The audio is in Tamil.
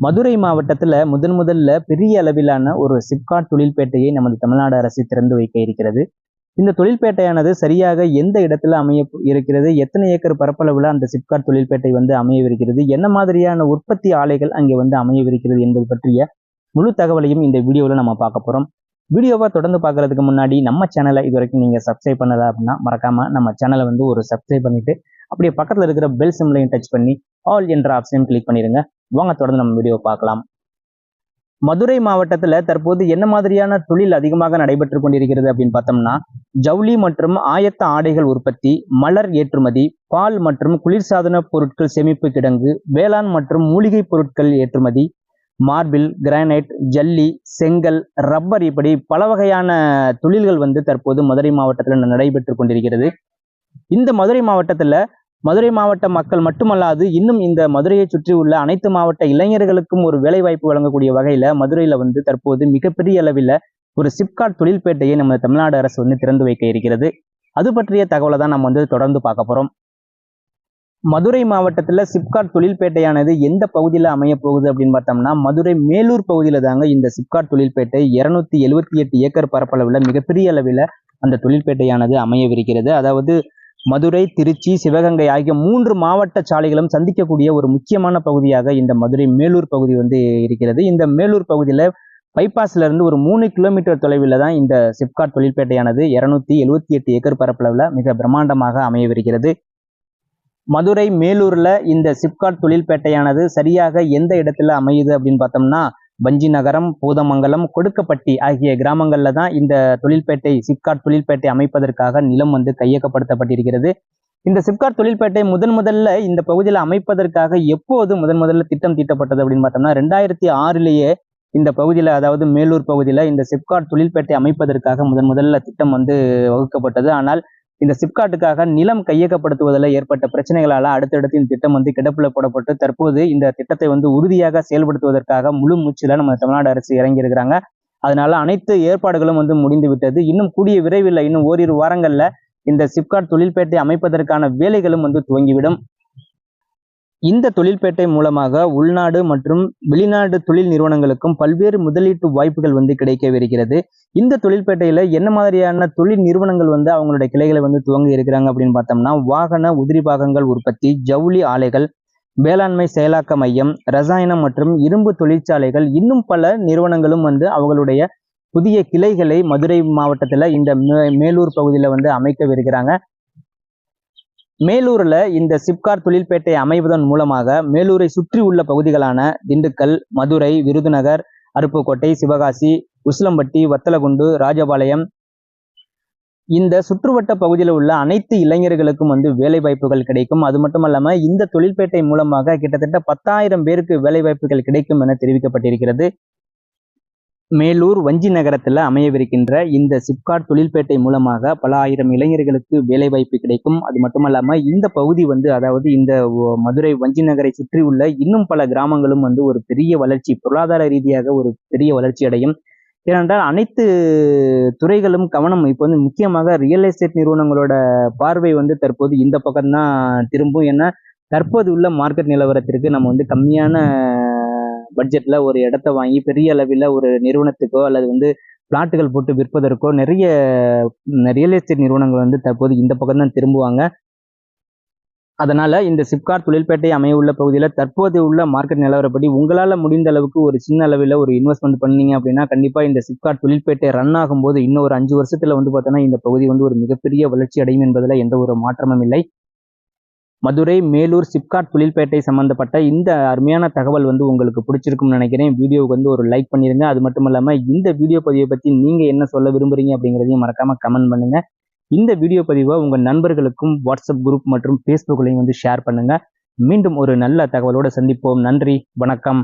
மதுரை மாவட்டத்தில் முதன் முதல்ல பெரிய அளவிலான ஒரு சிப்காட் தொழில்பேட்டையை நமது தமிழ்நாடு அரசு திறந்து வைக்க இருக்கிறது. இந்த தொழில்பேட்டையானது சரியாக எந்த இடத்துல அமைய இருக்கிறது? எத்தனை ஏக்கர் பரப்பளவில் அந்த சிப்காட் தொழில்பேட்டை வந்து அமையவிருக்கிறது? என்ன மாதிரியான உற்பத்தி ஆலைகள் அங்கே வந்து அமையவிருக்கிறது என்பது பற்றிய முழு தகவலையும் இந்த வீடியோவில் நம்ம பார்க்க போகிறோம் வீடியோவை தொடர்ந்து பார்க்கறதுக்கு முன்னாடி நம்ம சேனலை இது வரைக்கும் நீங்கள் சப்ஸ்கிரைப் பண்ணல அப்படின்னா மறக்காம நம்ம சேனலை வந்து ஒரு சப்ஸ்கிரைப் பண்ணிட்டு அப்படியே பக்கத்தில் இருக்கிற பெல் சிம்லையும் டச் பண்ணி ஆல் என்ற ஆப்ஷனையும் கிளிக் பண்ணிடுங்க வாங்க தொடர்ந்து நம்ம வீடியோ பார்க்கலாம். மதுரை மாவட்டத்தில் தற்போது என்ன மாதிரியான தொழில் அதிகமாக நடைபெற்று கொண்டிருக்கிறது அப்படின்னு பார்த்தோம்னா ஜவுளி மற்றும் ஆயத்த ஆடைகள் உற்பத்தி மலர் ஏற்றுமதி பால் மற்றும் குளிர்சாதன பொருட்கள் சேமிப்பு கிடங்கு வேளாண் மற்றும் மூலிகை பொருட்கள் ஏற்றுமதி மார்பிள் கிரானைட் ஜல்லி செங்கல் ரப்பர் இப்படி பல வகையான தொழில்கள் வந்து தற்போது மதுரை மாவட்டத்தில் நடைபெற்று கொண்டிருக்கிறது. இந்த மதுரை மாவட்டத்தில் மதுரை மாவட்ட மக்கள் மட்டுமல்லாது இன்னும் இந்த மதுரையை சுற்றி உள்ள அனைத்து மாவட்ட இளைஞர்களுக்கும் ஒரு வேலைவாய்ப்பு வழங்கக்கூடிய வகையில மதுரையில வந்து தற்போது மிகப்பெரிய அளவில் ஒரு சிப்காட் தொழில்பேட்டையை நம்ம தமிழ்நாடு அரசு வந்து திறந்து வைக்க இருக்கிறது. அது பற்றிய தகவலை தான் நம்ம வந்து தொடர்ந்து பார்க்க போறோம். மதுரை மாவட்டத்தில் சிப்காட் தொழில்பேட்டையானது எந்த பகுதியில் அமைய போகுது அப்படின்னு பார்த்தோம்னா மதுரை மேலூர் பகுதியில் தாங்க இந்த சிப்காட் தொழில்பேட்டை இருநூத்தி எழுபத்தி எட்டு ஏக்கர் பரப்பளவில் மிகப்பெரிய அளவில் அந்த தொழில்பேட்டையானது அமையவிருக்கிறது. அதாவது மதுரை திருச்சி சிவகங்கை ஆகிய மூன்று மாவட்ட சாலைகளும் சந்திக்கக்கூடிய ஒரு முக்கியமான பகுதியாக இந்த மதுரை மேலூர் பகுதி வந்து இருக்கிறது. இந்த மேலூர் பகுதியில் பைபாஸ்ல இருந்து ஒரு மூணு கிலோமீட்டர் தொலைவில் தான் இந்த சிப்காட் தொழில்பேட்டையானது இருநூத்தி எழுபத்தி எட்டு ஏக்கர் பரப்பளவில் மிக பிரம்மாண்டமாக அமையவிருக்கிறது. மதுரை மேலூர்ல இந்த சிப்காட் தொழில்பேட்டையானது சரியாக எந்த இடத்துல அமையுது அப்படின்னு பார்த்தோம்னா வஞ்சி நகரம் பூதமங்கலம் கொடுக்கப்பட்டி ஆகிய கிராமங்களில் தான் இந்த தொழில்பேட்டை சிப்காட் தொழில்பேட்டை அமைப்பதற்காக நிலம் வந்து கையகப்படுத்தப்பட்டிருக்கிறது. இந்த சிப்காட் தொழில்பேட்டை முதன் முதல்ல இந்த பகுதியில் அமைப்பதற்காக எப்போது முதன் முதல்ல திட்டம் தீட்டப்பட்டது அப்படின்னு பார்த்தோம்னா ரெண்டாயிரத்தி ஆறிலேயே இந்த பகுதியில் அதாவது மேலூர் பகுதியில் இந்த சிப்காட் தொழில்பேட்டை அமைப்பதற்காக முதன் முதல்ல திட்டம் வந்து வகுக்கப்பட்டது. ஆனால் இந்த சிப்காட்டுக்காக நிலம் கையகப்படுத்துவதில் ஏற்பட்ட பிரச்சனைகளால் அடுத்தடுத்து இந்த திட்டம் வந்து கிடப்பில் போடப்பட்டு தற்போது இந்த திட்டத்தை வந்து உறுதியாக செயல்படுத்துவதற்காக முழு மூச்சில் நம்ம தமிழ்நாடு அரசு இறங்கியிருக்கிறாங்க. அதனால அனைத்து ஏற்பாடுகளும் வந்து முடிந்து விட்டது. இன்னும் கூடிய விரைவில் இன்னும் ஓரிரு வாரங்களில் இந்த சிப்காட் தொழில்பேட்டை அமைப்பதற்கான வேலைகளும் வந்து துவங்கிவிடும். இந்த தொழில்பேட்டை மூலமாக உள்நாடு மற்றும் வெளிநாடு தொழில் நிறுவனங்களுக்கும் பல்வேறு முதலீட்டு வாய்ப்புகள் வந்து கிடைக்கவிருக்கிறது இந்த தொழில்பேட்டையில என்ன மாதிரியான தொழில் நிறுவனங்கள் வந்து அவங்களுடைய கிளைகளை வந்து துவங்க இருக்கிறாங்க அப்படின்னு பார்த்தோம்னா வாகன உதிரி பாகங்கள் உற்பத்தி ஜவுளி ஆலைகள் வேளாண்மை செயலாக்க மையம் ரசாயனம் மற்றும் இரும்பு தொழிற்சாலைகள் இன்னும் பல நிறுவனங்களும் வந்து அவங்களுடைய புதிய கிளைகளை மதுரை மாவட்டத்தில் இந்த மேலூர் பகுதியில் வந்து அமைக்கவிருக்கிறாங்க. மேலூர்ல இந்த சிப்கார் தொழில்பேட்டை அமைவதன் மூலமாக மேலூரை சுற்றி உள்ள பகுதிகளான திண்டுக்கல் மதுரை விருதுநகர் அருப்புக்கோட்டை சிவகாசி உசிலம்பட்டி வத்தலகுண்டு ராஜபாளையம் இந்த சுற்றுவட்ட பகுதியில் உள்ள அனைத்து இளைஞர்களுக்கும் வந்து வேலை வாய்ப்புகள் கிடைக்கும். அது மட்டும் இல்லாம இந்த தொழில்பேட்டை மூலமாக கிட்டத்தட்ட பத்தாயிரம் பேருக்கு வேலை வாய்ப்புகள் கிடைக்கும் என தெரிவிக்கப்பட்டிருக்கிறது. மேலூர் வஞ்சி நகரத்தில் அமையவிருக்கின்ற இந்த சிப்காட் தொழில்பேட்டை மூலமாக பல ஆயிரம் இளைஞர்களுக்கு வேலைவாய்ப்பு கிடைக்கும். அது மட்டுமல்லாம இந்த பகுதி வந்து அதாவது இந்த மதுரை வஞ்சி நகரை சுற்றி உள்ள இன்னும் பல கிராமங்களும் வந்து ஒரு பெரிய வளர்ச்சி பொருளாதார ரீதியாக ஒரு பெரிய வளர்ச்சி அடையும். ஏனென்றால் அனைத்து துறைகளும் கவனம் இப்போ வந்து முக்கியமாக ரியல் எஸ்டேட் நிறுவனங்களோட பார்வை வந்து தற்போது இந்த பக்கம்தான் திரும்பும். ஏன்னா தற்போது உள்ள மார்க்கெட் நிலவரத்திற்கு நம்ம வந்து கம்மியான பட்ஜெட்டில் ஒரு இடத்த வாங்கி பெரிய அளவில் ஒரு நிறுவனத்துக்கோ அல்லது வந்து பிளாட்டுகள் போட்டு விற்பதற்கோ நிறைய ரியல் எஸ்டேட் நிறுவனங்கள் வந்து தற்போது இந்த பக்கம் தான் திரும்புவாங்க. அதனால இந்த சிப்கார் தொழில்பேட்டை அமைய உள்ள பகுதியில் தற்போது உள்ள மார்க்கெட் நிலவரப்படி உங்களால் முடிந்த அளவுக்கு ஒரு சின்ன அளவில் ஒரு இன்வெஸ்ட்மெண்ட் பண்ணீங்க அப்படின்னா கண்டிப்பாக இந்த சிப்கார் தொழில்பேட்டை ரன் ஆகும்போது இன்னும் ஒரு அஞ்சு வருஷத்தில் வந்து பார்த்தோன்னா இந்த பகுதி வந்து ஒரு மிகப்பெரிய வளர்ச்சி அடையும் என்பதில் எந்த ஒரு மாற்றமும் இல்லை. மதுரை மேலூர் சிப்காட் தொழில்பேட்டை சம்பந்தப்பட்ட இந்த அருமையான தகவல் வந்து உங்களுக்கு பிடிச்சிருக்கும்னு நினைக்கிறேன். வீடியோவுக்கு வந்து ஒரு லைக் பண்ணிடுங்க அது மட்டும் இல்லாமல் இந்த வீடியோ பதிவை பற்றி நீங்கள் என்ன சொல்ல விரும்புறீங்க அப்படிங்கிறதையும் மறக்காமல் கமெண்ட் பண்ணுங்க. இந்த வீடியோ பதிவை உங்கள் நண்பர்களுக்கும் வாட்ஸ்அப் குரூப் மற்றும் ஃபேஸ்புக்லையும் வந்து ஷேர் பண்ணுங்கள் மீண்டும் ஒரு நல்ல தகவலோடு சந்திப்போம். நன்றி. வணக்கம்.